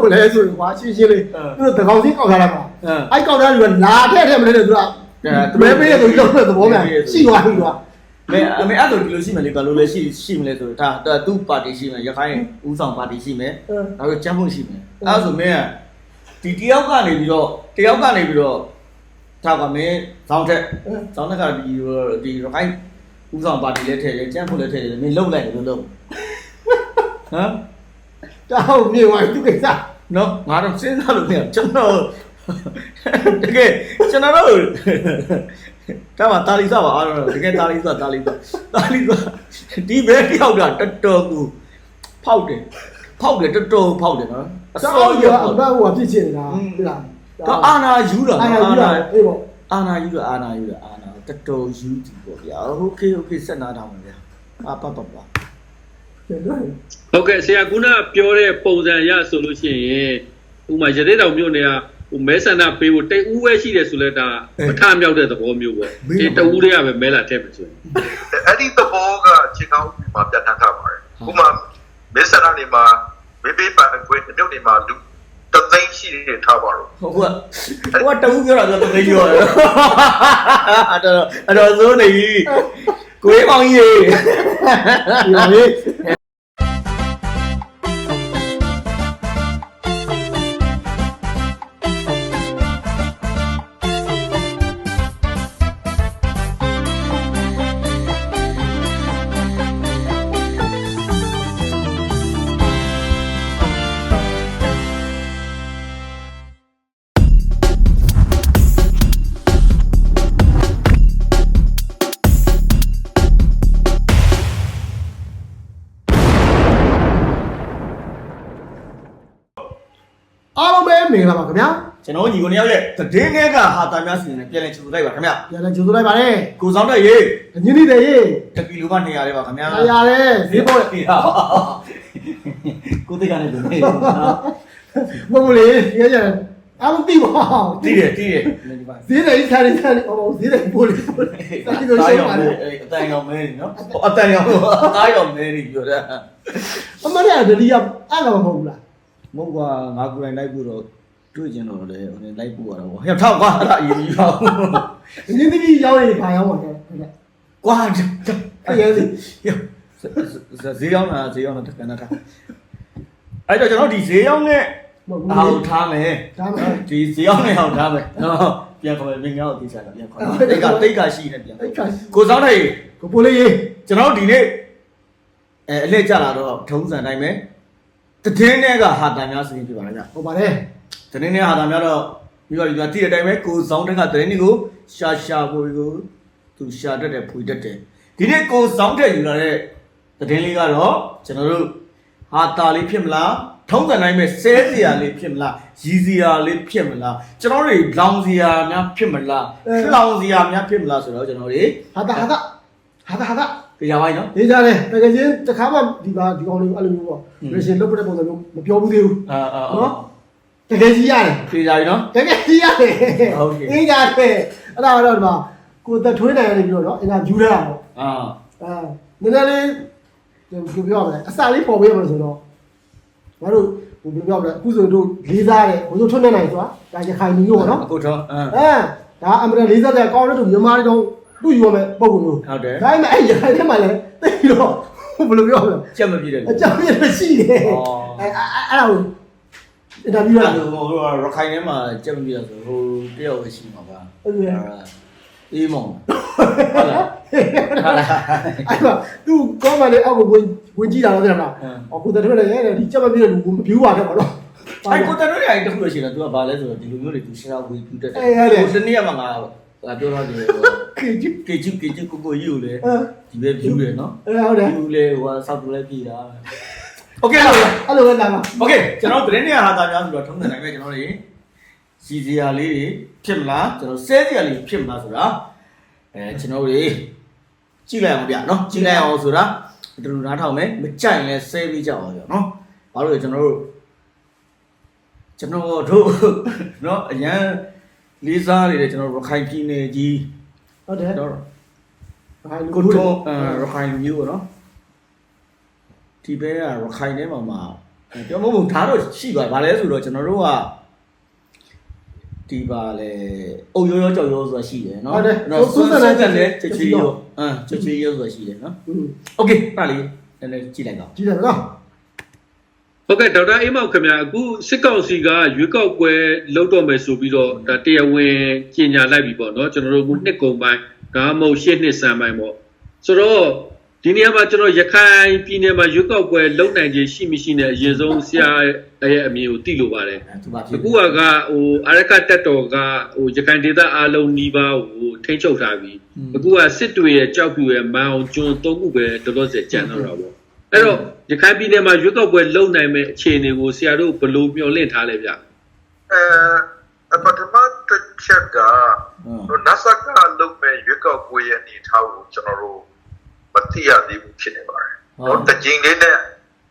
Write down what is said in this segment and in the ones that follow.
ဟုတ်လဲဆိုရင်ကွာရှင်းရှင်းလေးအဲသူတို့တကောင်စီကောက်ထားလိုက်ပါအဲအဲ့ကောက်ထားလူကလာထည့်ထည့်မလဲတဲ့သူကမဲပေးရသူလုံးတဲ့သဘောများရှိသွားပြီကွာမဲအမေအဲ့လိုဒီလိုရှိမယ်လေကလိုလည်းရှိရှိမလဲဆိုတော့ဒါဒါသူ့ပါတီရှိမယ်ရခိုင်ဦးဆောင်ပါတီရှိမယ်နောက်ပြီးကျန်းဖို့ရှိမယ်အဲ့ဒါဆိုမင်းကဒီတယောက်ကနေပြီးတော့တယောက်ကနေပြီးတော့ထားပါမင်းဇောင်းထက်ဇောင်းထက်ကဒီဒီရခိုင်ဦးဆောင်ပါတီလည်းထည့်တယ်ကျန်းဖို့လည်းထည့်တယ်မင်းလုံးလိုက်တယ်လို့လုံးဟမ် တောက်မြေဝိုင်းသူကိစ္စ နော်ငါတော့စဉ်းစားလို့မရကျွန်တော်တကယ်ကျွန်တော်တို့ဒါမှတာလီစားပါအားတော့တကယ်တာလီစားတာလီစားတာလီစားဒီဘဲတယောက်တာတော်တော်ကူဖောက်တယ်ဖောက်တယ်တော်တော်ဖောက်တယ်နော်အ တော စော က်ရ ရောက် အ တော့ ဘဟိုဖြစ်ချင်တာဟုတ်လား တော့အာနာယူတာ အာနာယူတာအေးပေါ့ အာနာယူတာအာနာယူတာအာနာတော်တော်ယူကြည့်ပေါ့ဗျာโอเคโอเคဆက်နာထားမှာဗျာအပပပ ပြန်တော့ ဟုတ်ကဲ့ဆရာကုနာပြောတဲ့ပုံစံအရဆိုလို့ရှိရင်ဥမာရသေးတောင်မြို့နယ်ကဟိုမဲဆန္ဒပေးဖို့တိတ်ဦးပဲရှိတယ်ဆိုလဲဒါမထမြောက်တဲ့သဘောမျိုးပေါ့ဒီတဦးတည်းကပဲမဲလာထည့်မှာဆိုရင်အဲ့ဒီသဘောကခြေကောင်းမှာပြတ်တန်းထားပါတယ်ဥပမာမစ္စရာနေမှာမေဘေးပန်ခွေးမြို့နေမှာလူတသိန်းရှိနေထားပါတော့ဟိုကဟိုကတူပြောတာဆိုတော့သိပြောတယ်အဲ့တော့အဲ့တော့စိုးနေပြီကိုေးမောင်ကြီးဒီ ကျွန်တော်ညီကိုနှစ်ယောက်ရဲ့တည်င်းတွေကဟာတာများစီနေပြန်လဲချူလိုက်ပါခင်ဗျပြန်လဲကြိုဆိုလိုက်ပါနဲ့ကိုဆောင်တဲ့ရေအညင်းနေတဲ့ရေးတကီလိုကနေရတယ်ပါခင်ဗျာရရတယ်ဈေးပေါ်ဒီဟာကိုသိကနေတယ်မဟုတ်ဘူးလေဒီကကျအားလုံးသိပါအောင်တီးတယ်တီးတယ်ဒီပါဈေးတယ်ခါနေခါနေဟောဈေးတယ်ပို့လေပို့လေစာကြည့်လို့ရှိပါလေအတန်ရောင်မဲနေနော်အတန်ရောင်အသားရောင်မဲနေပြောတာအမရဒလီကအားကမဟုတ်ဘူးလားမဟုတ်ကွာငါကိုယ်တိုင်လိုက်ဖို့တော့ တွေ့ကျင်တော့လေဟိုလိုက်ဖို့ရတော့ဟဲ့ထောက်ကွာအဲ့ဒါအရင်ကြီးပါအင်းတိကြီးရောက်ရင်ဘာရောက်မှာလဲဟုတ်ကဲ့ကွာအဲ့ရစီဈေးရောက်တာဈေးရောက်တာတက္ကနာထားအဲ့တော့ကျွန်တော်ဒီဈေးရောက်နဲ့မဟုတ်အောဘူးက်ထားမယ်ဒါမှဒီဈေးရောက်နဲ့အောက်ထားမယ်နော်ပြန်ခေါ်မယ်မင်းငါ့ကိုသိချတာပြန်ခေါ်တိတ်ကတိတ်ကရှိနေပြန်အဲ့ကကိုစောင်းတဲ့ကိုပိုးလေးရေးကျွန်တော်ဒီနေ့အဲအလှည့်ကြလာတော့ထုံးစံတိုင်းပဲတည်င်းတွေကဟာတာများစရင်ပြပါလားဗျဟုတ်ပါတယ် တည်င်းတွေကဟာတာများတော့ပြီးတော့ဒီကတိတဲ့အတိုင်းပဲကိုစောင်းတဲ့ကတည်င်းတွေကိုရှာရှာကိုကိုသူရှာတတ်တယ်ဖွေတတ်တယ်ဒီနေ့ကိုစောင်းတဲ့ယူလာတဲ့တည်င်းလေးကတော့ကျွန်တော်တို့ဟာတာလေးဖြစ်မလားထုံးစံတိုင်းပဲဆဲစရာလေးဖြစ်မလားရီစရာလေးဖြစ်မလားကျွန်တော်တွေလောင်စရာများဖြစ်မလားလောင်စရာများဖြစ်မလားဆိုတော့ကျွန်တော်တွေဟာတာဟာတာဟာတာဟာတာကြားပါ့နော်နေကြတယ်တကယ်ချင်းတစ်ခါမှဒီပါဒီကောင်လေးအဲ့လိုမျိုးပေါ့ရရှင်လုတ်တဲ့ပုံစံမျိုးမပြောဘူးသေးဘူးအာအာနော် တကယ်ကြီးရတယ်ပြေးကြပြီနော် တကယ်ကြီးရတယ်ဟုတ်ကဲ့အေးကြတယ်အဲ့ဒါတော့ဒီမှာကိုသက်ထွေးနိုင်ရတယ်ပြီးတော့နော်အင်တာဗျူးရတာပေါ့အာအာနည်းနည်းလေးဒီပြောရမယ်အစာလေးပေါ်ပေးရမယ်ဆိုတော့ငါတို့ဘယ်လိုပြောမလဲအခုဆိုတို့လေးစားတယ်ဘိုးတို့ထွန်းနေနိုင်ဆိုတာဒါရခိုင်မျိုးပေါ့နော် အခုတော့အင်း အဲဒါအမရလေးစားတဲ့ကောင်းတဲ့သူမြန်မာတွေတော့သူ့ယူရမယ်ပုံပုံမျိုးဟုတ်တယ် ဒါပေမဲ့အဲ့ရခိုင်ထဲမှာလည်းတိတ်ပြီးတော့ဘယ်လိုပြောမလဲ ချက်မပြည့်တယ် အကြောင်းရရှိတယ်ဩအဲအဲ့အဲ့ဒါကို အင်တာဗျူးရအဲ့တာဒါဟိုရခိုင်ထဲမှာချက်မပြည့်တယ်ဆိုဟိုတယောက်ပဲရှိမှာပါဟုတ်ကဲ့အေးမောင်ဟုတ်လားဟုတ်လားအဲ့မှာသူကောင်းမှလည်းအောက်ကိုဝင်ဝင်ကြည့်တာတော့တဲ့မှာအခုတည်းကလည်းရဲဒီချက်မပြည့်တဲ့လူကိုမပြောရတယ်ပေါ့နော်အဲ့ကိုတန်းတို့ရိုင်တခုလို့ရှိရင် तू ကဘာလဲဆိုတော့ဒီလိုမျိုးတွေ तू ရှင်းအောင်ဝေပြူတက်တယ်အေးဟုတ်တယ်ဟိုတနေ့ကမှငါငါပြောတော့တယ်ခေကြီးကေချူကေချူကိုကိုယူလေအဲဒီပဲပြူတယ်နော်အဲဟုတ်တယ်ပြူလေဟိုဆောက်တူလဲပြည်တာ โอเคလား အဲ့လိုပဲလာပါ โอเคကျွန်တော်သတင်းနေရာဟာတာများဆိုတော့ထုံးစံတိုင်းပဲကျွန်တော်တွေစီစီယာလေးတွေဖြစ်မလားကျွန်တော်ဆဲစီယာလေးဖြစ်မလားဆိုတာအဲကျွန်တော်တွေကြည့်လိုက်အောင်ဗျာနော်ကြည့်လိုက်အောင်ဆိုတာဒီလိုနားထောင်မယ်မကြိုက်ရင်လည်းဆဲပြီးကြအောင်ရောနော်ဘာလို့လဲကျွန်တော်တို့ကျွန်တော်တို့နော်အရန်လေးစားနေတယ်ကျွန်တော်ရခိုင်ပြည်နယ်ကြီး ဟုတ်တယ် တော့ ဟာလူ ကို ကို ထုံးအဲရခိုင်လူမျိုးပေါ့နော် ဒီဘဲကရခိုင်ထဲမှာမှာ ပြောမဟုတ်ဘူးဒါတော့ရှိပါဗာလဲဆိုတော့ကျွန်တော်တို့ကဒီပါလေအုတ်ရောရောကြောက်ရောဆိုတာရှိတယ်နော်ဆွမ်းဆက်တယ်ချွချွရောအမ်ချွချွရောဆိုတာရှိတယ်နော် อืม โอเคပါလေနည်းနည်းကြည့်လိုက်တော့ ကြည့်တယ်နော် ဟုတ်ကဲ့ဒေါက်တာအေးမောင်ခင်ဗျာအခုစစ်ကောင်စီကရွေးကောက်ပွဲလုပ်တော့မယ်ဆိုပြီးတော့ဒါတရားဝင်ကြေညာလိုက်ပြီပေါ့နော်ကျွန်တော်တို့အခုနှစ်ကုန်ပိုင်းဒါမှမဟုတ်ရှေ့နှစ်စံပိုင်းပေါ့ဆိုတော့ ဒီနေရာမှာကျွန်တော်ရခိုင်ပြည်နယ်မှာရွေးကောက်ပွဲလုပ်နိုင်ခြင်းရှိမရှိနဲ့အရင်ဆုံးဆရာရဲ့အမြင်ကိုသိလိုပါတယ်သူပါဖြစ်အခုကဟိုအာရကတက်တော်ကဟိုရခိုင်ဒေသအားလုံးနီးပါးကိုထိန်းချုပ်ထားပြီအခုကစစ်တွေရဲ့ကြောက်ပြူရဲ့မန်အောင်ကျွန်းသုံးခုပဲတော်တော်စကြံတော့တာပေါ့အဲ့တော့ရခိုင်ပြည်နယ်မှာရွေးကောက်ပွဲလုပ်နိုင်မဲ့အခြေအနေကိုဆရာတို့ဘယ်လိုမျှော်လင့်ထားလဲဗျအဲပထမတစ်ချက်ကနတ်ဆက်ကလုပ်မဲ့ရွေးကောက်ပွဲရဲ့အနေအထားကိုကျွန်တော်တို့မ သိရသေးဘူးဖြစ်နေပါတယ်။တော့တကြိမ်လေးနဲ့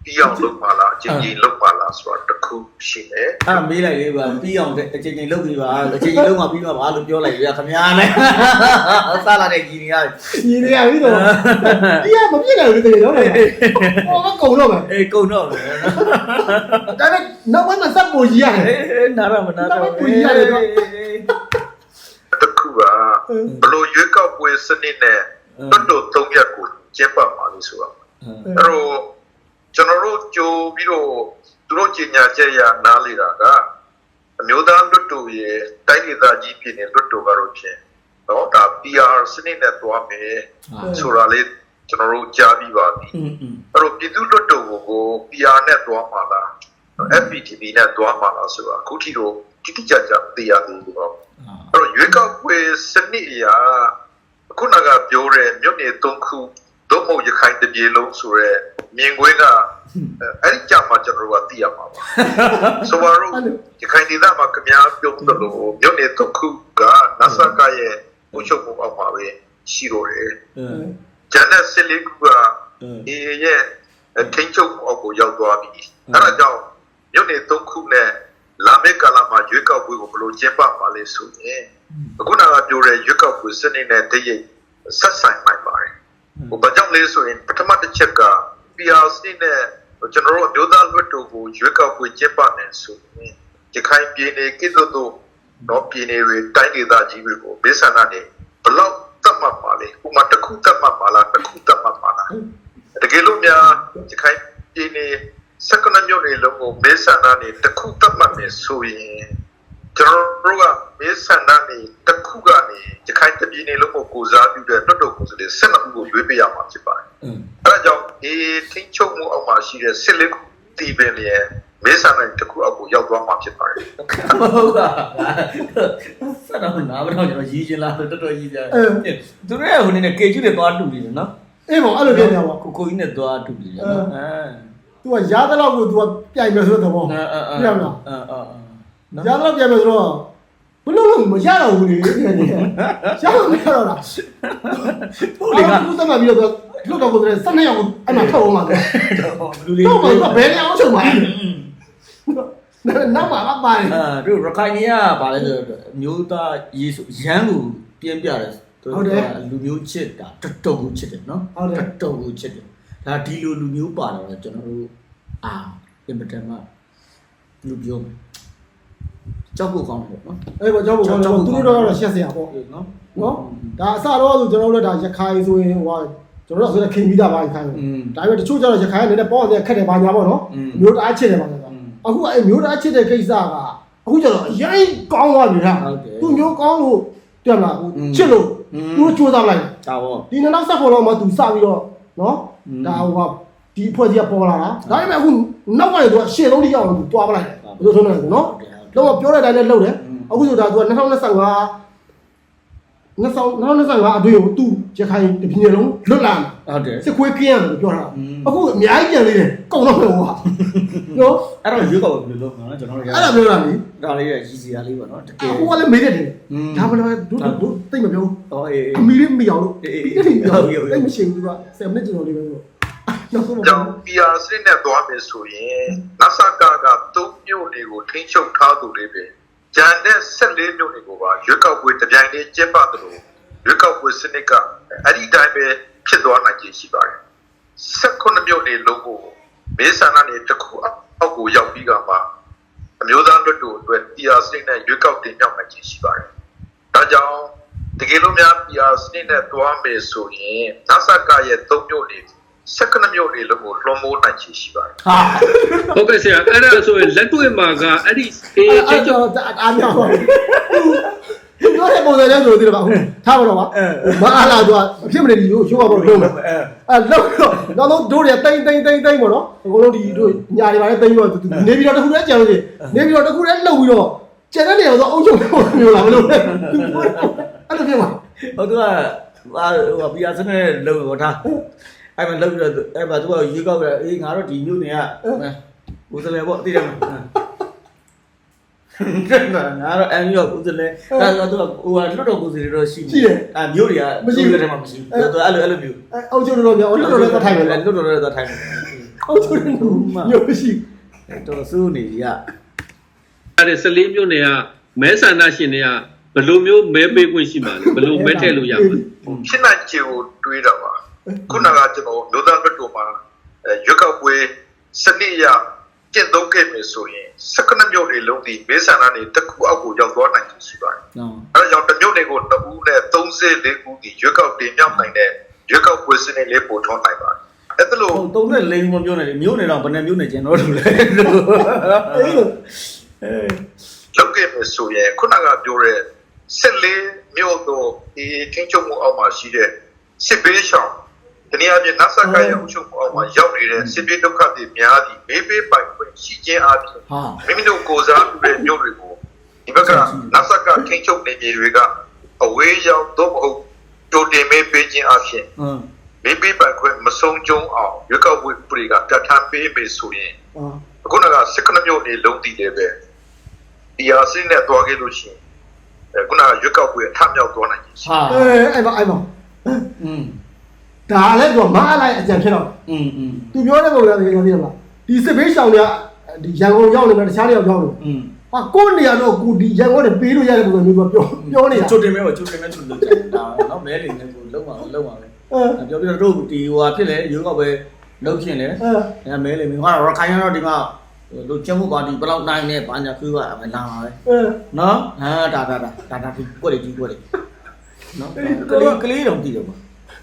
ပြီးအောင်လုပ်ပါလားအချိန်ကြီးလုပ်ပါလားဆိုတာတစ်ခုရှိနေအဲ့မေးလိုက်လေပါပြီးအောင်အချိန်ချင်းလုပ်ပြီးပါအချိန်ချင်းလုံးမှပြီးမှပါလို့ပြောလိုက်ရခမများနဲ့စားလာတဲ့ကြီးနေရညီနေရပြီတော့ဒီကမပြည့်နိုင်ဘူးတကယ်တော့လေဟောမကုံတော့မယ်အေးကုန်တော့တယ်ဒါပေမဲ့နောက်ပိုင်းမှာစပ်ပေါ်ကြီးရတယ်အေးနားရမနားတော့တစ်ခုကဘလို့ရွေးကောက်ပွဲစနစ်နဲ့တွတ်တို့သုံးရက်ကို ရက်ပတ်ပါလို့ဆိုတော့အဲ့တော့ကျွန်တော်တို့ကြိုပြီးတော့သူတို့ကြီးညာချက်ရနားလေတာကအမျိုးသားလွတ်တော်ရဲ့တိုင်းဒေသကြီးပြည်နယ်လွတ်တော်ကတော့ဖြင့်တော့ဒါ PR စနစ်နဲ့သွားမယ်ဆိုတာလေးကျွန်တော်တို့ကြားပြီးပါပြီအဲ့တော့ပြည်သူလွတ်တော်ကို PR နဲ့သွားပါလား FPTV နဲ့သွားပါလားဆိုတာအခုထိတော့တိတိကျကျသိရသေးဘူးတော့အဲ့တော့ရွေးကောက်ပွဲစနစ်အရာခုနကပြောတဲ့မြို့နယ်၃ခု တို့မို့ရခိုင်တပြေလုံးဆိုရဲမြင်ကွင်းကအဲ့ဒီကြမှာကျွန်တော်တို့ကသိရမှာပါဆိုပါတော့ရခိုင်ဒေသမှာခမားပြုံးတယ်လို့မြို့နယ်တစ်ခုကနဆကရဲ့ဘုချုပ်ဘုအောက်မှာပဲရှိတော့တယ်ဂျန်နက်ဆစ်လေးခုကအေရဲ့ထိန်ချုပ်အောက်ကိုရောက်သွားပြီအဲ့ဒါကြောင့်မြို့နယ်တစ်ခုနဲ့လာမယ့်ကာလမှာရွေးကောက်ပွဲကိုဘယ်လိုကျင်းပပါလဲဆိုရင်အခုနကပြောတဲ့ရွေးကောက်ပွဲစနစ်နဲ့တည့်ရဆက်ဆိုင်နိုင် ဟိုဘာကြောင့်လဲဆိုရင်ပထမတစ်ချက်က PRC နဲ့ကျွန်တော်တို့အမျိုးသားလွှတ်တော်ကိုရွေးကောက်ပွဲကျင်းပမယ်ဆိုရင်ဒီခိုင်ပြည်နယ်ကိစ္စတို့တော့ပြည်နယ်တွေတိုင်းဒေသကြီးတွေကိုဘေးဆန္ဒနဲ့ဘလောက်သတ်မှတ်ပါလဲဥပမာတစ်ခုသတ်မှတ်ပါလားတစ်ခုသတ်မှတ်ပါလားတကယ်လို့များဒီခိုင်ပြည်နယ်စက္ကနမြို့နယ်လုံးကိုဘေးဆန္ဒနဲ့တစ်ခုသတ်မှတ်မယ်ဆိုရင် ကျွန်တော်တို့ကဘေးဆန္ဒနဲ့တစ်ခုကနေဒီခိုင်ပြည်နယ်လုံးကိုကိုစားပြုတဲ့တွတ်တော်ကိုယ်စားလှယ်၁၂ခုကိုရွေးပေးရမှာဖြစ်ပါတယ်อืมအဲဒါကြောင့်ဒီထိန်းချုပ်မှုအောက်မှာရှိတဲ့စစ်လေးခုတီးပင်လျက်မေးဆန်တဲ့တစ်ခုအောက်ကိုရောက်သွားမှာဖြစ်ပါတယ်ဟုတ်ကဲ့စတော့နားမတော့ကျွန်တော်ရည်ချင်လာတော့တော်တော်ရည်ကြသူတို့ရဲ့ဟိုနေနဲ့ကေကျူတွေသွားတူနေတယ်နော်အေးပေါ့အဲ့လိုပြောပြပါကိုကိုကြီးနဲ့သွားတူနေတယ်နော်အဲသူကရားတဲ့လောက်ကိုသူကပြိုင်မယ်ဆိုတဲ့သဘောအဲအဲအဲပြမလားအဲအဲ နော်ရားတဲ့လောက်ပြိုင်မယ်ဆိုတော့ဘလို့လို့မရတော့ဘူးလေဒီနေ့ရတော့မရတော့လားဟုတ်လေကသူသမပြီးတော့လွတ်တော့ကိုယ်စနေအောင်အဲ့မှာထုတ်အောင်ပါတော့လူတွေတော့ကတော့ဘယ်နေအောင်ချုပ်မှာနောက်မှာပါပါတယ်အာတို့ရခိုင်ကြီးကဗာလဲဆိုတော့မျိုးသားရေးဆိုရမ်းကိုပြင်းပြတယ်လူမျိုးချစ်တာတော်တော်ကိုချစ်တယ်နော်တော်တော်ကိုချစ်တယ်ဒါဒီလိုလူမျိုးပါတော့ကျွန်တော်တို့အာအင်မတန်မှလူပြော ကြောက်ဖို့ကောင်းတယ်ပေါ့နော်အဲ့ပေါ့ကြောက်ဖို့ကောင်းတယ်သူတို့တော့တော့ရှက်စရာပေါ့နော်နော်ဒါအစတော့ဆိုကျွန်တော်တို့ဒါရခိုင်ဆိုရင်ဟိုဟာကျွန်တော်တို့ဆိုတော့ခင်ပြီးတာပါရခိုင်ပေါ့ဒါပေမဲ့တချို့ကျတော့ရခိုင်ကလည်းပေါ့တယ်ခက်တယ်ပါညာပေါ့နော်မျိုးတအားချစ်တယ်ပါညာအခုအဲ့မျိုးတအားချစ်တဲ့ကိစ္စကအခုကျတော့အရင်ကောင်းသွားပြီဟာသူမျိုးကောင်းလို့တက်လာချစ်လို့သူတို့စူးစမ်းလိုက်တာပေါ့ဒီနောက်ဆက်ခေါ်တော့မှသူစပြီးတော့နော်ဒါဟိုကဒီအဖွဲ့ကြီးကပေါ်လာတာဒါပေမဲ့အခုနောက်ပိုင်းတော့ရှေ့လုံးထိရောက်အောင်သူတွားပလိုက်တယ်ဘယ်လိုဆုံးလဲနော် နော်တော့ပြောတဲ့အတိုင်းနဲ့လုပ်တယ်အခုဆိုတာသူက2025 2025အတွင်းကိုသူရခိုင်တပြည်နယ်လုံးလွတ်လာဟုတ်တယ်စစ်ခွေးကင်းရတယ်ပြောတာအခုအများကြီးကြံသေးတယ်ကုန်တော့မယ်ဟိုကနော်အဲ့တော့ရွေးကောက်ဘယ်လိုလုပ်မလဲကျွန်တော်တို့အဲ့ဒါပြောတာလေဒါလေးရရည်စရာလေးပေါ့နော်တကယ်အခုကလည်းမေးတယ်တယ်ဒါဘယ်လိုဒုဒုတိတ်မပြောဟောအေးအမီလေးမရောက်လို့အေးအေးတိတ်မရောက်တိတ်မရှိဘူးသူက7မိနစ်ကျော်လေးပဲဆိုနော က်ဆုံးကြောင့် PR စနစ်နဲ့သွားမယ်ဆိုရင်နဆကက၃မြို့တွေကိုထိန်းချုပ်ထားသူတွေပဲဂျန်တဲ့14မြို့တွေကိုပါရွေးကောက်ပွဲတပြိုင်တည်းကျင်းပတယ်လို့ရွေးကောက်ပွဲစနစ်ကအဲ့ဒီတိုင်းပဲဖြစ်သွားနိုင်ခြင်းရှိပါတယ်16မြို့နေလုံးကိုမေးဆန္ဒနေတစ်ခုအောက်ကိုရောက်ပြီးကမှအမျိုးသားလွတ်တော်အတွက် PR စနစ်နဲ့ရွေးကောက်တင်မြှောက်နိုင်ခြင်းရှိပါတယ်။ဒါကြောင့်တကယ်လို့များ PR စနစ်နဲ့တွားမယ်ဆိုရင်နဆကရဲ့၃မျိုးတွေစက္ကနမျိုးတွေလုံးကိုလွှမ်းမိုးနိုင်ခြင်းရှိပါတယ်ဟာဟုတ်ကဲ့ဆရာအဲ့ဒါဆိုရင်လက်တွေ့မှာကအဲ့ဒီအေးအဲ့ချင်းချုပ်တော့အားများပါဘူးသူပြောတဲ့ပုံစံနဲ့ဆိုတော့ဒီတော့ဟုတ်ထားပါတော့ပါမအားလာတော့အဖြစ်မနေဒီကိုရှုံးပါတော့လုံးမယ်အဲအဲ့လောက်တော့နောက်ဆုံးဒိုးတွေတိမ့်တိမ့်တိမ့်တိမ့်ပေါ့နော်အကုန်လုံးဒီတို့ညာတွေပါလေတိမ့်တော့နေပြီးတော့တစ်ခုတည်းကြံလို့ရှိနေပြီးတော့တစ်ခုတည်းလှုပ်ပြီးတော့ကျန်တဲ့နေရာတော့အုံချုပ်မျိုးလာမလို့အဲ့လိုဖြစ်မှာဟိုသူကဟာဟိုပီယာစနဲ့လုံတော့ထား အဲ့မှာလုံပြီးတော့အဲ့မှာသူကရေကောက်ပြီးအေးငါတို့ဒီမြို့နယ်ကဦးစလဲပေါ့သိတယ်မလားငါတော့အန်ရောဦးစလဲဒါဆိုတော့ဟိုကလွတ်တော်ကိုစီတွေတော့ရှိအဲမြို့တွေကမြို့တွေထဲမှာမရှိဘူးသူအဲ့လိုအဲ့လိုမျိုးအဲ့အုံချုပ်တော့ပြောလွတ်တော့လည်းထိုင်မယ်လွတ်တော်လည်းတော့ထိုင်တယ်အုံချုပ်တယ်မျိုးရှိတော်စိုးနေကြီးကအဲ့ဒီ14မြို့နယ်ကမဲဆန္ဒရှင်တွေကဘယ်လိုမျိုးမဲပေးခွင့်ရှိမှာလဲဘယ်လိုမဲထည့်လို့ရမှာလဲ။ဖြစ်နိုင်ခြေကိုတွေးတာပါ။ ခုနကကျွန်တော်မျိုးသားလွတ်တော်မှာအဲရွက်ကောက်ပွဲစနစ်အရကျင့်သုံးခဲ့မယ်ဆိုရင်စက္ကနမျိုးတွေလုံးဒီမေဆန္ဒနေတစ်ခုအောက်ကိုရောက်သွားနိုင်ခြင်းရှိပါတယ်နော်။အဲဒါကြောင့်တစ်မျိုးတွေကို2ဦးနဲ့34ဦးဒီရွက်ကောက်တင်မြောက်နိုင်တဲ့ရွက်ကောက်ပွဲစနစ်လေးပို့ထွန်းနိုင်ပါတယ်။အဲ့ဒါလို့ဟို34မပြောနေတယ်မြို့နယ်တော့ဘယ်နှမြို့နယ်ကျန်တော့လို့လဲအေးလို့အဲလောက်ခဲ့မယ်ဆိုရင်ခုနကပြောတဲ့14မျိုးတော့ဒီချင်းချုံမှုအောက်မှာရှိတဲ့စစ်ဘေးရှောင် တနည်းအားဖြင့်နတ်ဆက်ကရဲ့အုပ်ချုပ်မှုအောက်မှာရောက်နေတဲ့စစ်ဘေးဒုက္ခတွေများသည့်မေးပေးပိုင်ခွင့်ရှိခြင်းအပြင်ဟာမိမိတို့ကိုယ်စားပြုတဲ့မျိုးတွေကိုဒီဘက်ကနတ်ဆက်ကချင်းချုပ်နေပြည်တွေကအဝေးရောက်တော့မဟုတ်တိုတင်မေးပေးခြင်းအပြင်ဟမ်မေးပေးပိုင်ခွင့်မဆုံးကျုံးအောင်ရွက်ကောက်ဝေပရိကပြဋ္ဌာန်းပေးမယ်ဆိုရင်အာအခုနကစက္ကနမျိုးနေလုံးတည်တယ်ပဲဒီဟာစင်းနဲ့တွားခဲ့လို့ရှိရင်အခုနကရွက်ကောက်ပွဲထမြောက်သွားနိုင်တယ်ဟာအဲအဲ့ပါအဲ့ပါอืม ဒါလည်းတော့မအားလိုက်အကြံဖြစ်တော့ อืมอืม သူပြောတဲ့ပုံစံတွေပြောပြရမလားဒီစစ်ဘေးရှောင်တွေကဒီရန်ကုန်ရောက်နေတယ်တခြားနေရာရောက်နေ อืม ဟာကိုယ့်နေရာတော့ကိုဒီရန်ကုန်နဲ့ပေးလို့ရတဲ့ပုံစံမျိုးပြောပြောနေတာ ချွတ်တင်မဲပါချွတ်တင်မဲချွတ်လို့ကြာတာနော်မဲလေးနဲ့ကိုလုံးပါလုံးပါပဲ အဲ ပြောပြတော့တို့ဒီဟိုဟာဖြစ်လေရုပ်ကပဲလုံးချင်လေ အဲ အဲမဲလေးမျိုးဟာရခိုင်ကတော့ဒီမှာတို့ကျမှုပါတီဘလောက်နိုင်နေဘာညာគឺကမလာပါပဲ အဲ နော်ဟာဒါဒါဒါဒါဒါဒီကိုလေဒီကိုလေနော်ကလေးကလေးတော့တည်တယ်ပါ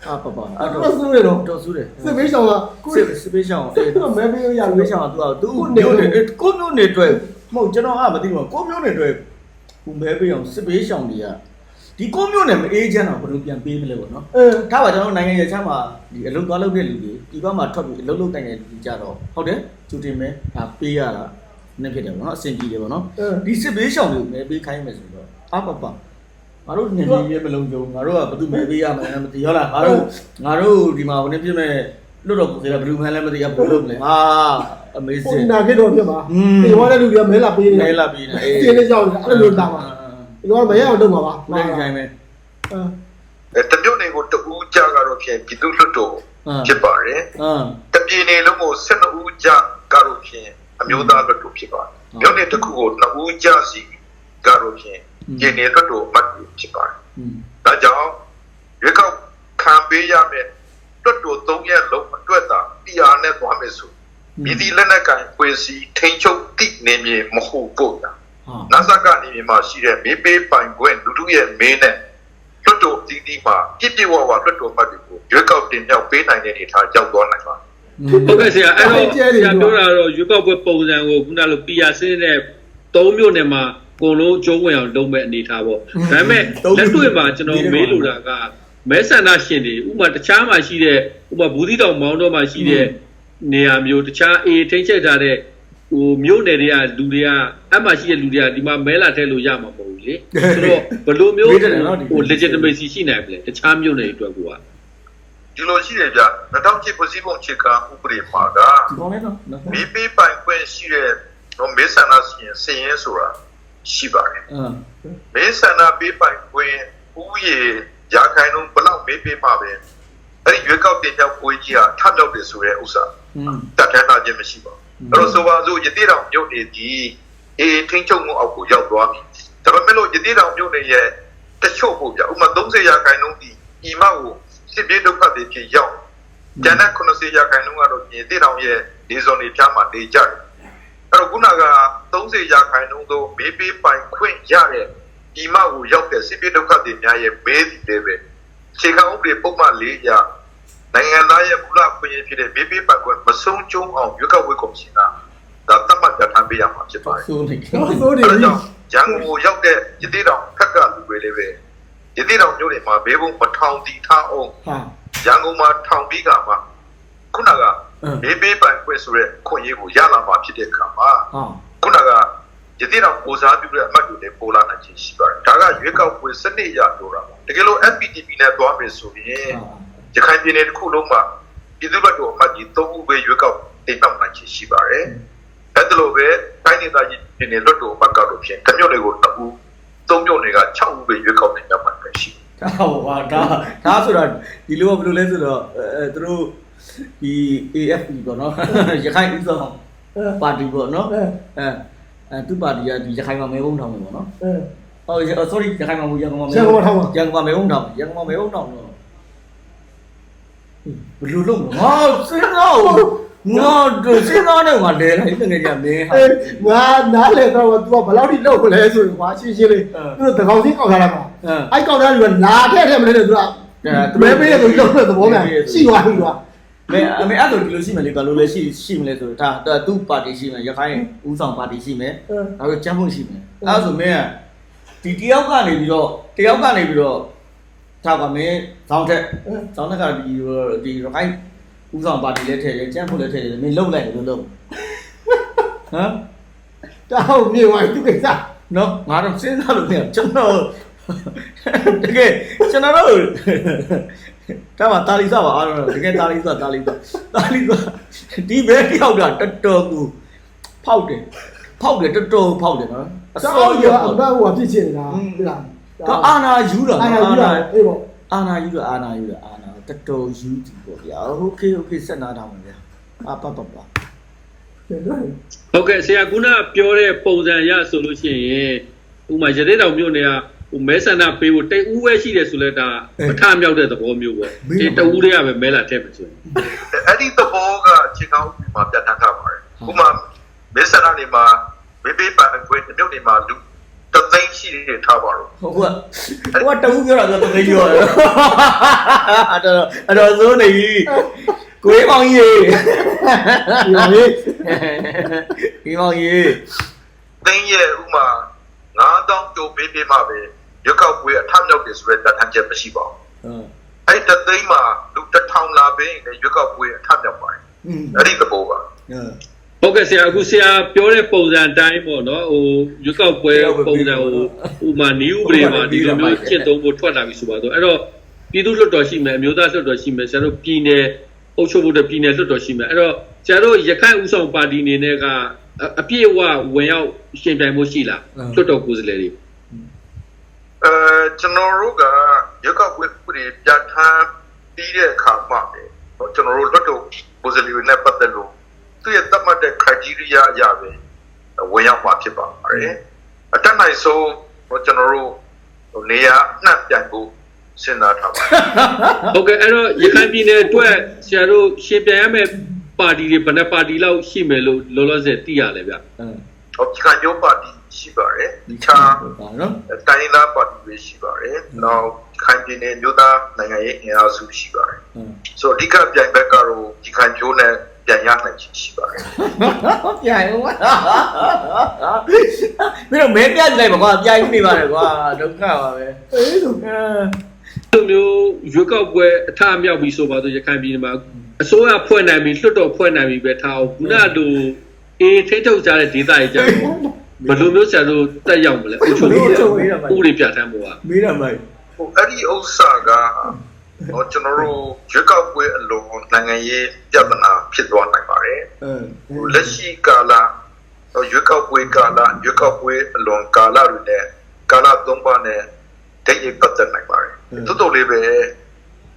အာပပအဲ့အဲ့တော့တော့ဆိုးရတော့တော့ဆူတယ်စစ်ဘေးရှောင်ကကိုစစ်စပေးရှောင်းအေးတော့မဲပေးလို့ရရလို့လို့ရှောင်းသူကသူမျိုးနေကိုမျိုးနေတွေ့မဟုတ်ကျွန်တော်ကမသိဘူးကိုမျိုးနေတွေ့ခုမဲပေးအောင်စစ်ပေးရှောင်းတွေကဒီကိုမျိုးနေမအေးချမ်းတော့ဘယ်လိုပြန်ပေးမလဲပေါ့နော် အဲထားပါကျွန်တော်နိုင်ငံရဲ့ချမ်းမှာဒီအလုပ်သွားလုပ်တဲ့လူတွေဒီဘက်မှာထွက်ပြီးအလုပ်လုပ်တိုင်းတဲ့လူတွေကြတော့ဟုတ်တယ်ကျူတင်မဲဒါပေးရတာနည်းဖြစ်တယ်ပေါ့နော်အဆင်ပြေတယ်ပေါ့နော်အဲ ဒီစစ်ပေးရှောင်းတွေကိုမဲပေးခိုင်းမယ်ဆိုတော့အပပ ငါတို့နေနေရဲမလုံးကြုံငါတို့ကဘယ်သူမဲပေးရမလဲမသိဟုတ်လားငါတို့ငါတို့ဒီမှာဘယ်နည်းဖြစ်မဲ့လွတ်တော့ကိုယ်ကဘယ်သူမှလည်းမသိရဘူးလို့မလဲဟာပုံ amazing နာခဲ့တော့ပြပါဒီဟောတဲ့လူတွေကမဲလာပေးနေနေလာပြီးနေဒီနေ့ကြောက်နေတာအဲ့လိုလာပါဒီတော့မရအောင်လုပ်ပါပါနေခိုင်းမယ်အဲအဲတမျိုးနေကိုတူးကြကတော့ဖြင့်ပြည်သူ့လွတ်တော်ဟမ်ဖြစ်ပါတယ်ဟမ်တပြည်နေလုံးကို12ဦးကြကတော့ဖြင့်အမျိုးသားလွတ်တော်ဖြစ်ပါတယ်မျိုးနေတစ်ခုကို2ဦးကြစီကတော့ဖြင့် ပြည်နေလွတ်တော်မှတ်ဖြစ်ပါတယ်ဟမ်ဒါကြောင့်ရွေးကောက်ခံပေးရမယ်တွတ်တော်၃ရက်လုံးအတွက်သာ PR နဲ့သွားမယ်ဆိုပြည်ဒီလက်နက်ကင်ပွေစီထိန်ချုပ်တိနေမြေမဟုတ်ဘူးလားဟာနာဇာကနေမြေမှာရှိတဲ့မေးပေးပိုင်ခွင့်လူထုရဲ့မင်းနဲ့တွတ်တော်တီးတီးမှာပြည့်ပြည့်ဝဝတွတ်တော်မှတ်တွေကိုရွေးကောက်တင်မြောက်ပေးနိုင်တဲ့အနေအထားရောက်သွားနိုင်ပါဟုတ်ကဲ့ဆရာအဲ့တော့ဆရာပြောတာတော့ရွေးကောက်ပွဲပုံစံကိုခုနလို PR စင်းတဲ့၃မြို့နယ်မှာအ ကုန်လုံးကျုံးဝင်အောင်လုပ်မဲ့အနေထားပေါ့ဒါပေမဲ့လက်တွေ့မှာကျွန်တော်မေးလိုတာကမဲဆန္ဒရှင်တွေဥပမာတခြားမှာရှိတဲ့ဥပမာဘူးသီးတောင်မောင်းတော့မှာရှိတဲ့နေရာမျိုးတခြားအေးထိမ့်ချက်ထားတဲ့ဟိုမြို့နယ်တွေကလူတွေကအမှရှိတဲ့လူတွေကဒီမှာမဲလာထည့်လို့ရမှာမဟုတ်ဘူးလေဆိုတော့ဘယ်လိုမျိုးဟို legitimacy ရှိနိုင်မလဲတခြားမြို့နယ်တွေအတွက်ကဒီလိုရှိတယ်ဗျ2000ဖွဲ့စည်းပုံခြေကဥပဒေမှာကဒီကောင်းလေးတော့နော်မေးပေးပိုင်ခွင့်ရှိတဲ့တော့မေဆန္ဒရှင်စည်ရင်ဆိုတာ ရှိပါတယ်အင်းမေဆန္ဒပေးပိုင်ခွင့်ဥယေရာခိုင်နှုန်းဘလောက်မေးပေးမှာပဲအဲ့ဒီရွေးကောက်တင်မြောက်ပွဲကြီးဟာထမြောက်တယ်ဆိုတဲ့ဥစ္စာอืมတတ်ထမ်းတာခြင်းမရှိပါဘူးအဲ့တော့ဆိုပါစို့ယတိတောင်မြို့နေဒီအေးထိန်းချုပ်မှုအောက်ကိုရောက်သွားပြီဒါပေမဲ့လို့ယတိတောင်မြို့နေရဲ့တချို့ပေါ့ဗျဥပမာ30ရာခိုင်နှုန်းဒီဤမကိုစစ်ပြေးဒုက္ခတွေဖြစ်ရောက်ကျန်တဲ့90ရာခိုင်နှုန်းကတော့ယတိတောင်ရဲ့ဒီဇုန်တွေဖြားမှာနေကြတယ် အဲ့တော့ခုနက30ရာခိုင်နှုန်းသောမေးပေးပိုင်ခွင့်ရတဲ့ဒီမကိုရောက်တဲ့စစ်ပြေဒုက္ခတွေများရဲ့မဲဒီတွေပဲခြေခံဥပဒေပုံမှန်၄ရာနိုင်ငံသားရဲ့ကုလခွင့်ရဖြစ်တဲ့မေးပေးပိုင်ခွင့်မဆုံးကျုံးအောင်ရွက်ကောက်ဝေကော်မရှင်ကဒါတတ်မှတ်ပြဋ္ဌာန်းပေးရမှာဖြစ်ပါတယ်ဆိုးနေတော့ဆိုးနေအဲ့ပြီတော့ရန်ကုန်ကိုရောက်တဲ့ရသေးတောင်ဖက်ကလူတွေလည်းပဲရသေးတောင်မျိုးတွေမှာဘေးဘုံမထောင်တီထားအောင်ဟာရန်ကုန်မှာထောင်ပြီးကမှခုနက အင်းဘေးပေးပိုင်ခွင့်ဆိုတဲ့ခွင့်ရေးကိုရလာမှာဖြစ်တဲ့အခါမှာဟာခုနကရသေးတောင်ပူစားပြုတဲ့အမှတ်တွေလည်းပေါ်လာနိုင်ခြင်းရှိပါတယ်ဒါကရွေးကောက်ပွဲစနစ်ရပြောတာပါတကယ်လို့ FPTP နဲ့သွားမယ်ဆိုရင်ရခိုင်ပြည်နယ်တစ်ခုလုံးမှာပြည်သူ့ဘက်တော်အမှတ်ကြီး၃ခုပဲရွေးကောက်တင်ပြနိုင်ခြင်းရှိပါတယ်။အဲ့ဒါလိုပဲတိုင်းဒေသကြီးပြည်နယ်လွတ်တော်အမှတ်ကတော့ဖြင့်တမျိုးတွေကို2ခု၃မျိုးတွေက6ခုပဲရွေးကောက်တင်ပြနိုင်ပဲရှိတယ်ဒါဟောဟာဒါဒါဆိုတော့ဒီလိုကဘယ်လိုလဲဆိုတော့အဲသူတို့ ဒီ AFP ပေါ့နော်ရခိုင်ဥဆောင်ပါတီပေါ့နော်အဲအဲအဲသူပါတီကဒီရခိုင်မှာမဲဘုံထောင်တယ်ပေါ့နော်အဲဟုတ် sorry ရခိုင်မှာမဟုတ်ရန်ကုန်မှာရန်ကုန်မှာထောင်ပါရန်ကုန်မှာမဲဘုံထောင်ရန်ကုန်မှာမဲဘုံထောင်တော့ဘယ်လိုလုပ်မလဲငါစဉ်းစားငါတို့စဉ်းစားနေမှာလဲလိုက်ငယ်ကြမင်းဟာအဲငါနားလေတော့ तू ကဘယ်လောက်ထိလောက်ခလဲဆိုရင်ကွာရှင်းရှင်းလေးအဲသူတို့တကောင်ချင်းကောက်ထားလိုက်ပါအဲအဲ့ကောက်ထားပြီးတော့လာထည့်ထည့်မလဲတဲ့သူကမဲပေးရဆိုလောက်တဲ့သဘောများရှိသွားပြီကွာ မဲအမေအဲ့လိုဒီလိုရှိမယ်လေဘာလို့လဲရှိရှိမလဲဆိုတော့ဒါသူ့ပါတီရှိမယ်ရခိုင်ဦးဆောင်ပါတီရှိမယ်အဲနောက်ပြီးချမ်းဖို့ရှိမယ်အဲ့ဒါဆိုမင်းကဒီတယောက်ကနေပြီးတော့တယောက်ကနေပြီးတော့ထားပါမင်းဇောင်းထက်ဇောင်းထက်ကဒီဒီရခိုင်ဦးဆောင်ပါတီလည်းထည့်တယ်ချမ်းဖို့လည်းထည့်တယ်မင်းလုံလိုက်တယ်လို့လုံဟမ်တောက်မြေဝိုင်းသူကိစ္စနော်ငါတော့စဉ်းစားလို့မရကျွန်တော်တကယ်ကျွန်တော်တို့ ဒါမှတာလီစပါအားတော့တကယ်တာလီစတာလီစတာလီစဒီဘဲတယောက်တာတော်တော်ကူဖောက်တယ်ဖောက်တယ်တော်တော်ဖောက်တယ်နော်အ တော စော က် ရ ရ ဖော အ က် ဘဟိုဖြစ်ချင်တာဟုတ်လား တော့အာနာယူတာ အာနာယူတာအေးပေါ့ အာနာယူတာအာနာယူတာအာနာတော်တော်ယူကြည့်ပေါ့ဗျာโอเคโอเคဆက်နာထားပါဗျာအပပပ ဟုတ်ကဲ့ဆရာကုနာပြောတဲ့ပုံစံရဆိုလို့ရှိရင်ဥမာရသေးတောင်မြို့နယ်က ဟိုမဲဆန္ဒပေးဖို့တိတ်ဦးပဲရှိတယ်ဆိုလဲဒါမထမြောက်တဲ့သဘောမျိုးပေါ့ဒီတဦးတည်းကပဲမဲလာထည့်မယ်ဆိုရင်အဲ့ဒီသဘောကခြေကောက်ဥပဒေမှာပြဋ္ဌာန်းထားပါတယ်ဥပမာမေဆရာနေမှာမေးပေးပိုင်ခွင့်တမျိုးတွေမှာလူတသိန်းရှိနေထားပါတော့ဟုတ်ကဲ့ဟိုကတူပြောတာဆိုတကယ်ပြောတယ်အဲ့တော့အဲ့တော့စိုးနေပြီကိုေးမောင်ကြီးဒီလိုလေးဒီမောင်ကြီးသိန်းရဲ့ဥမာ9000ကျော်ပေးပေးမှပဲ ရွက်ကောက်ပွဲအထမြောက်တယ်ဆိုတဲ့တတ်ထမ်းချက်မရှိပါဘူးဟုတ်အဲ့တသိန်းမှာလူတစ်ထောင်လာပေးရင်လည်းရွက်ကောက်ပွဲအထမြောက်ပါတယ်อืมအဲ့ဒီသဘောပါဟုတ်ကဲ့ဆရာအခုဆရာပြောတဲ့ပုံစံအတိုင်းပေါ့နော်ဟိုရွက်ကောက်ပွဲပုံစံဟိုဥမာနီးဥပဒေမှာဒီလိုမျိုးကျင့်သုံးဖို့ထွက်လာပြီဆိုပါတော့အဲ့တော့ပြည်သူ့လွှတ်တော်ရှိမယ်အမျိုးသားလွှတ်တော်ရှိမယ်ဆရာတို့ပြည်နယ်အုပ်ချုပ်ဖို့တဲ့ပြည်နယ်လွှတ်တော်ရှိမယ်အဲ့တော့ဆရာတို့ရခိုင်ဥဆောင်ပါတီအနေနဲ့ကအပြည့်အဝဝင်ရောက်ရှင်ပြိုင်မှုရှိလားလွှတ်တော်ကိုယ်စားလှယ်တွေ အဲကျွန်တော်တို့ကရွက်ကောက်ပွဲဥပဒေပြဋ္ဌာန်းပြီးတဲ့အခါမှာပဲဟောကျွန်တော်တို့လွတ်တော်ကိုယ်စားလှယ်တွေနဲ့ပတ်သက်လို့သူရဲ့သတ်မှတ်တဲ့ criteria အရာပဲဝင်ရောက်မှာဖြစ်ပါပါတယ်အတက်နိုင်ဆုံးဟောကျွန်တော်တို့ဟိုနေရာအနှံ့ပြန်ဖို့စဉ်းစားထားပါတယ်ဟုတ်ကဲ့အဲ့တော့ရခိုင်ပြည်နယ်အတွက်ဆရာတို့ရှင်ပြိုင်ရမယ့်ပါတီတွေဘယ်နှပါတီလောက်ရှိမယ်လို့လောလောဆယ်သိရလဲဗျဟော ဒီကညောပါတီရှိပါတယ်ဒီချာပါနော်တိုင်းရင်းသားပါတီတွေရှိပါတယ်နောက်ခိုင်ပြည်နယ်မြို့သားနိုင်ငံရေးအင်အားစုရှိပါတယ်ဆိုတော့အဓိကပြိုင်ဘက်ကတော့ဒီခံကျိုးနဲ့ပြန်ရနိုင်ချင်ရှိပါတယ်ပြိုင်ဦးမင်းတို့မဲပြလိုက်ပါကွာပြိုင်နေပါတယ်ကွာဒုက္ခပါပဲအေးဆိုဒီလိုမျိုးရွေးကောက်ပွဲအထအမြောက်ပြီးဆိုပါတော့ရခိုင်ပြည်နယ်မှာအစိုးရဖွဲ့နိုင်ပြီးလွှတ်တော်ဖွဲ့နိုင်ပြီးပဲထားအောင်ခုနကလို အေးထိထုတ်ကြတဲ့ဒေသတွေကြတော့ဘယ်လိုမျိုးဆရာတို့တက်ရောက်မလဲအုပ်ချုပ်ရေးဥပဒေပြဋ္ဌာန်းမှုကမေးရမိုက်ဟိုအဲ့ဒီဥစ္စာကဟောကျွန်တော်တို့ရွေးကောက်ပွဲအလုံးနိုင်ငံရေးပြဿနာဖြစ်သွားနိုင်ပါတယ်အင်းဟိုလက်ရှိကာလဟိုရွေးကောက်ပွဲကာလရွေးကောက်ပွဲအလုံးကာလတွေနဲ့ကာလသုံးပါးနဲ့တည့်ရပတ်သက်နိုင်ပါတယ်တိုးတိုးလေးပဲ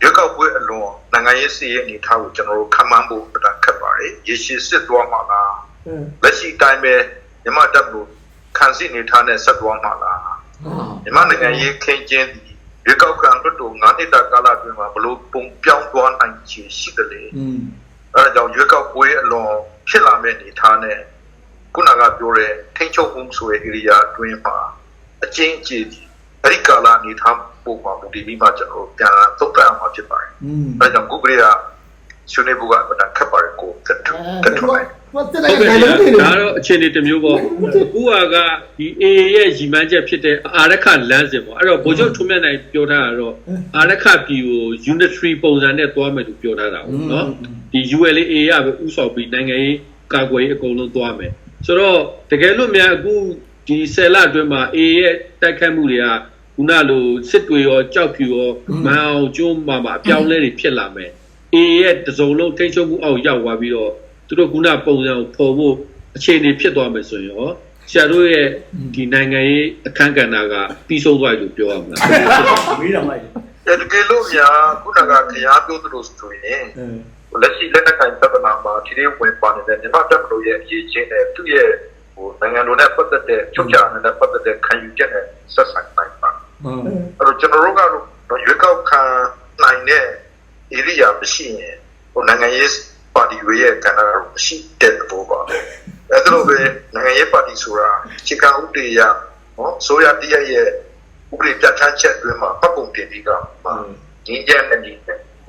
ရွေးကောက်ပွဲအလုံးနိုင်ငံရေးစီးရေးအနေထားကိုကျွန်တော်တို့ခန့်မှန်းဖို့ပဒခက်ပါတယ်ရေရှည်စစ်သွားမှာလားအဲလက်ရှိတိုင်းပဲမြမတပ်ကိုခံစစ်နေထားနဲ့ဆက်သွားမှာလားမြမနိုင်ငံရေးခင်းကျင်းသည်ရွေးကောက်ခံလွတ်တော်၅နှစ်တာကာလအတွင်းမှာဘလို့ပုံပြောင်းသွားနိုင်ခြေရှိတယ်လေအဲဒါကြောင့်ရွေးကောက်ပွဲအလွန်ဖြစ်လာမဲ့နေထားနဲ့ခုနကပြောတဲ့ထိန်းချုပ်မှုဆိုတဲ့ area အတွင်းမှာအချင်းချင်းအရိကာလာနေထားပုံမှာမူတည်ပြီးမှကျွန်တော်ပြန်သုံးသပ်အောင်ဖြစ်ပါတယ်အဲဒါကြောင့်ခုကလေးက ဆွေးနွေးဖို့ကအမှန်တန်ခက်ပါတယ်ကိုတက်ထအဲတက်ထွသူန်ကလိုက်သူကတက်ဟုတ်တဲ့ကဲ့ခိုင်လုံးနေဒါတော့အခြေအနေတစ်မျိုးပေါ့ဥဟာကဒီ AA ရဲ့ရည်မှန်းချက်ဖြစ်တဲ့အာရခလမ်းစဉ်ပေါ့အဲ့တော့ဗိုလ်ချုပ်ထွန်းမြတ်နိုင်ပြောထားတာတော့အာရခပြည်ကို unitary ပုံစံနဲ့သွားမယ်လို့ပြောထားတာပေါ့နော်ဒီ ULA ရပဲဥဆောင်ပြီးနိုင်ငံရေးကာကွယ်ရေးအကုန်လုံးသွားမယ်ဆိုတော့တကယ်လို့များအခုဒီဆယ်လအတွင်းမှာ AA ရဲ့တိုက်ခတ်မှုတွေကခုနလိုစစ်တွေရောကြောက်ဖြူရောမန်အောင်ကျွန်းမှာမှာအပြောင်းလဲတွေဖြစ်လာမယ် AA ရဲ့တစုံလုံးထိန်းချုပ်မှုအောက်ရောက်သွားပြီးတော့သူတို့ခုနပုံစံကိုပေါ်ဖို့အခြေအနေဖြစ်သွားမယ်ဆိုရင်ရောဆရာတို့ရဲ့ဒီနိုင်ငံရေးအခန်းကဏ္ဍကပြီးဆုံးသွားပြီလို့ပြောရမှာမေးတော့မိုက်တယ်တကယ်လို့များခုနကခရားပြောသလိုဆိုရင်အဲလက်ရှိလက်နက်ကိုင်ပြဿနာမှာဒီလေးဝင်ပါနေတဲ့မြန်မာတပ်မတော်ရဲ့အရေးချင်းနဲ့သူ့ရဲ့ဟိုနိုင်ငံတော်နဲ့ပတ်သက်တဲ့ချုပ်ချာနဲ့ပတ်သက်တဲ့ခံယူချက်နဲ့ဆက်ဆံနိုင်ပါဟုတ်အဲ့တော့ကျွန်တော်တို့ကတော့ရွေးကောက်ခံနိုင်တဲ့ area မရှိရင်ဟိုနိုင်ငံရေးပါတီတွေရဲ့ကဏ္ဍကမရှိတဲ့သဘောပါအဲ့ဒါလိုပဲနိုင်ငံရေးပါတီဆိုတာခြေကဥပဒေရနော်ဆိုရတရရဲ့ဥပဒေပြဋ္ဌာန်းချက်အတွင်းမှာပတ်ပုံတင်ပြီးကမှာငင်းချက်နဲ့ဒီ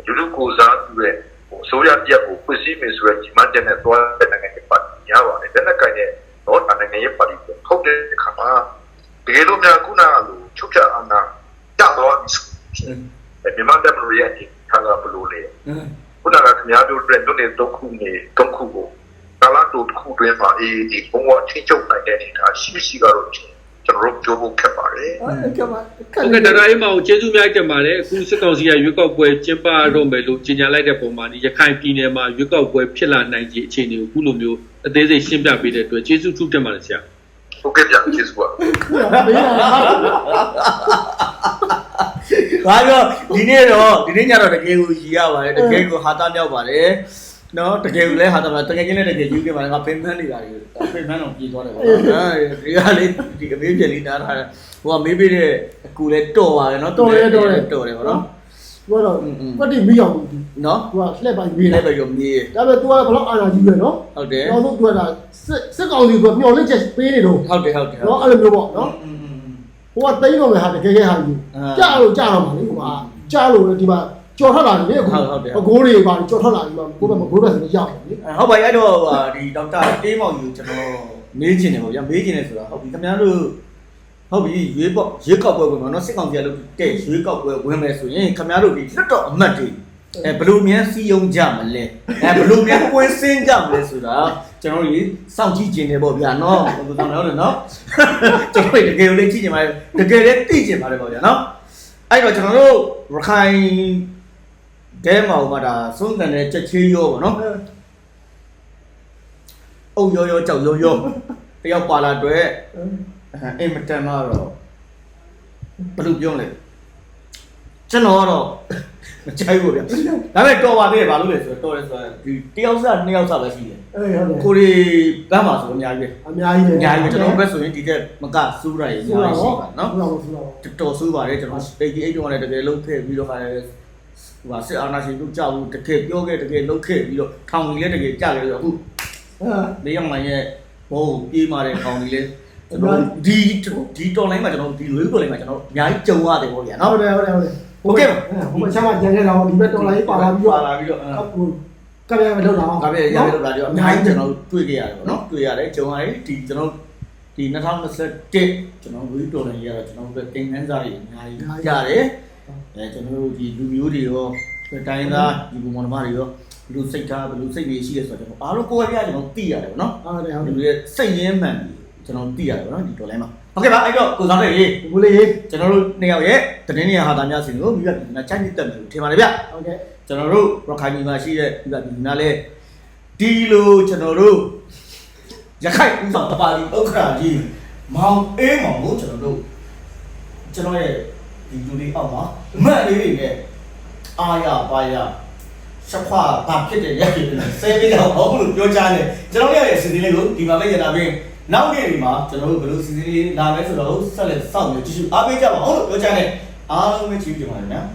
လူလူကိုစားပြုတဲ့ဟိုဆိုရတရကိုဖွင့်စည်းမယ်ဆိုတဲ့ဒီမှတ်ချက်နဲ့သွားတဲ့နိုင်ငံရေးပါတီရပါတယ်တဲ့နဲ့ကိုင်တဲ့တော့နိုင်ငံရေးပါတီကိုထုတ်တဲ့အခါမှာတကယ်လို့များခုနကလိုချုပ်ချအာဏာကြတော့မြန်မာတပ်မတော်ရဲ့ဒီ ထားကဘလို့လေခုနကခင်ဗျားတို့အတွက်တို့နေတော့ခုနေတော့ခုကိုကာလာတို့ခုတွင်မှာအေးဒီဘုံဝထိချုပ်နိုင်တဲ့အနေထားရှိရှိကတော့ကျွန်တော်တို့ပြောဖို့ခက်ပါတယ်အဲကမဟုတ်ကဲ့တရားရေးမအောင်ကျေးဇူးများတင်ပါတယ်အခုစစ်ကောင်စီကရွေးကောက်ပွဲကျင်းပတော့မယ်လို့ကြေညာလိုက်တဲ့ပုံမှာဒီရခိုင်ပြည်နယ်မှာရွေးကောက်ပွဲဖြစ်လာနိုင်ခြေအခြေအနေကိုအခုလိုမျိုးအသေးစိတ်ရှင်းပြပေးတဲ့အတွက်ကျေးဇူးထူးတင်ပါတယ်ဆရာဟုတ်ကဲ့ဗျာကျေးဇူးပါ ဘေးရတာဘာပြောဒီနေ့တော့ဒီနေ့ညတော့တကယ်ကိုရည်ရပါတယ်တကယ်ကိုဟာတာမြောက်ပါတယ်နော်တကယ်ကိုလည်းဟာတာမြောက်တကယ်ချင်းလည်းတကယ်ယူခဲ့ပါတယ်ငါပင်ပန်းနေတာကြီးပင်ပန်းတော့ပြေးသွားတယ်ပေါ့နော်အဲဒီကလေးဒီအမေးပြလေးနားထားတယ်ဟိုကမေးပေးတဲ့အကူလည်းတော်ပါတယ်နော်တော်တယ်ပေါ့နော်သူကတော့ပတိမီအောင်ဘူးနော်သူကလှက်ပိုင်ပြေးပြီးလိုက်လိုက်ပဲရောမြေးဒါပေမဲ့ तू ကဘလောက်အာဏာကြီးပဲနော်ဟုတ်တယ်နောက်ဆုံး तू ကဒါစစ်စစ်ကောင်စီကမျောလင့်ချက်ပေးနေတော့ဟုတ်တယ်ဟုတ်တယ်နော်အဲ့လိုမျိုးပေါ့နော် ဟိုကတိန်းတော့မယ်ဟာတကယ်ကဲဟာကြီးကြာလို့ကြာတော့မှာလေဟိုကကြာလို့ဒီမှာကြော်ထွက်လာတယ်လေအခုအကိုးတွေပါကြော်ထွက်လာပြီးမှကိုယ်ကမကိုးတဲ့ဆိုရောက်တယ်လေဟုတ်ပါရဲ့အဲ့တော့ဟာဒီဒေါက်တာတေးမောင်ကြီးကျွန်တော်မေးချင်တယ်ပေါ့ဗျာမေးချင်တယ်ဆိုတာဟုတ်ပြီခင်ဗျားတို့ဟုတ်ပြီရွေးပေါ့ရွေးကောက်ပွဲဝင်မှာနော်စစ်ကောင်စီကလို့တဲ့ရွေးကောက်ပွဲဝင်မယ်ဆိုရင်ခင်ဗျားတို့ဒီလွတ်တော်အမတ်တွေအဲဘလို့မြန်စီယုံကြမလဲအဲဘလို့မြန်ပွဲစင်းကြမလဲဆိုတာ ကျွန်တော်ကြီးစောင့်ကြည့်ခြင်းတယ်ပေါ့ဗျာနော်ဘယ်လိုဆောင်လဲဟုတ်တယ်နော်ကျွန်တော်တကယ်လေးကြည့်ခြင်းပါတယ်တကယ်လေးသိခြင်းပါတယ်ပေါ့ဗျာနော်အဲ့တော့ကျွန်တော်တို့ရခိုင်ကဲမောင်မှာဒါသုံးတန်တဲ့ချက်ချင်းရောပေါ့နော်အုပ်ရောရောကြောက်ရောရောတယောက်ပါလာတွေ့အိမ်မတန်တော့ဘယ်လိုပြောလဲ ကျွန်တော်ကတော့မချိုက်ဘူးဗျဒါပေမဲ့တော်ပါသေးတယ်ဘာလို့လဲဆိုတော့တော်တယ်ဆိုတော့ဒီတယောက်စားနှစ်ယောက်စားပဲရှိတယ်အေးဟုတ်တယ်ကိုရီဘန်းမှာဆိုအများကြီးအများကြီးပဲပဲအများကြီးပဲကျွန်တော်ဘက်ဆိုရင်ဒီတဲ့မကစူးရည်အဆူများတာကြီးရှိပေါ့ပါနော်နော်ဆူတာပေါ့ဆူတာပေါ့တော်ဆူးပါတယ်ကျွန်တော်88တုန်းကလည်းတကယ်လုံးခဲ့ပြီးတော့ခါရဲဟိုစစ်အာဏာရှင်တို့ကြောက်ဘူးတကယ်ပြောခဲ့တကယ်လုံးခဲ့ပြီးတော့ထောင်ကြီးလည်းတကယ်ကြတယ်ဆိုတော့အခုအဲလေးယောက်မှရဲ့ဘောပြေးမာတဲ့ခေါင်းကြီးလေကျွန်တော်ဒီဒီတော်လိုင်းမှာကျွန်တော်ဒီလွေးတော်လိုင်းမှာကျွန်တော်အများကြီးကြုံရတယ်ပေါ့ဗျာဟုနော်တ်တယ်ဟုတ်တယ်ဟုတ်တယ် ဟုတ်ကဲ့ဟိုမှာချမ်းမကြံခဲ့တာဟောဒီဘက်တော်လိုက်ပါလာပြီးပါတော့လာပြီးတော့ဟိုကပ်ရမလောက်တာဒါပြရရလို့လာကြအများကြီးကျွန်တော်တွေ့ခဲ့ရတယ်ပေါ့နော်တွေ့ရတယ်ကြုံရတယ်ဒီကျွန်တော်ဒီ2021ကျွန်တော်လွေးတော်လိုင်းရတော့ကျွန်တော်တို့တင်ငန်းစားတွေအများကြီးရတယ်အဲကျွန်တော်တို့ဒီလူမျိုးတွေရောတိုင်းသားဒီဘုံမောင်နှမတွေရောဘလူစိတ်ထားဘလူစိတ်တွေရှိတယ်ဆိုတော့ကျွန်တော်အားလုံးကိုယ်ရပြကျွန်တော်သိရတယ်ပေါ့နော်ဟုတ်တယ်ဟုတ်ဒီတယ်လိုရဲ့စိတ်ရင်းမှန်ပြီကျွန်တော်သိရတယ်ဗောနော်ဒီတော်လိုင်းမှာ ဟုတ်ကဲ့ပါအဲ့တော့ကိုဆောင်တဲ့ရေးဘုလေးကျွန်တော်တို့နှစ်ယောက်ရဲ့တတင်းနေရဟာတာများစီကိုမိဘပြည်နာချိုင်းနေတက်မယ်လို့ထင်ပါတယ်ဗျဟုတ်ကဲ့ကျွန်တော်တို့ရခိုင်ပြည်မှာရှိတဲ့မိဘပြည်နာလဲဒီလိုကျွန်တော်တို့ရခိုင်ဥဆောင်ပါလီဥက္ခရာကြီးမောင်အေးမောင်ကိုကျွန်တော်တို့ကျွန်တော်ရဲ့ဒီလူလေးအောက်မှာအမှတ်လေးတွေနဲ့အာရပါရရှခွာဘာဖြစ်တဲ့ရက်တွေနဲ့ဆဲပေးတော့ဘောလို့ပြောချတယ်ကျွန်တော်ရဲ့အစီအစဉ်လေးကိုဒီမှာပဲရတာပြင် နောက်နေ့ဒီမှာကျွန်တော်တို့ဘယ်လိုစီစဉ်လေးလာမယ်ဆိုတော့ဆက်လက်စောင့်နေကြည့်ရှုအားပေးကြပါအောင်လို့ပြောချတယ်အားလုံးပဲချီးကျူးပါတယ်နော်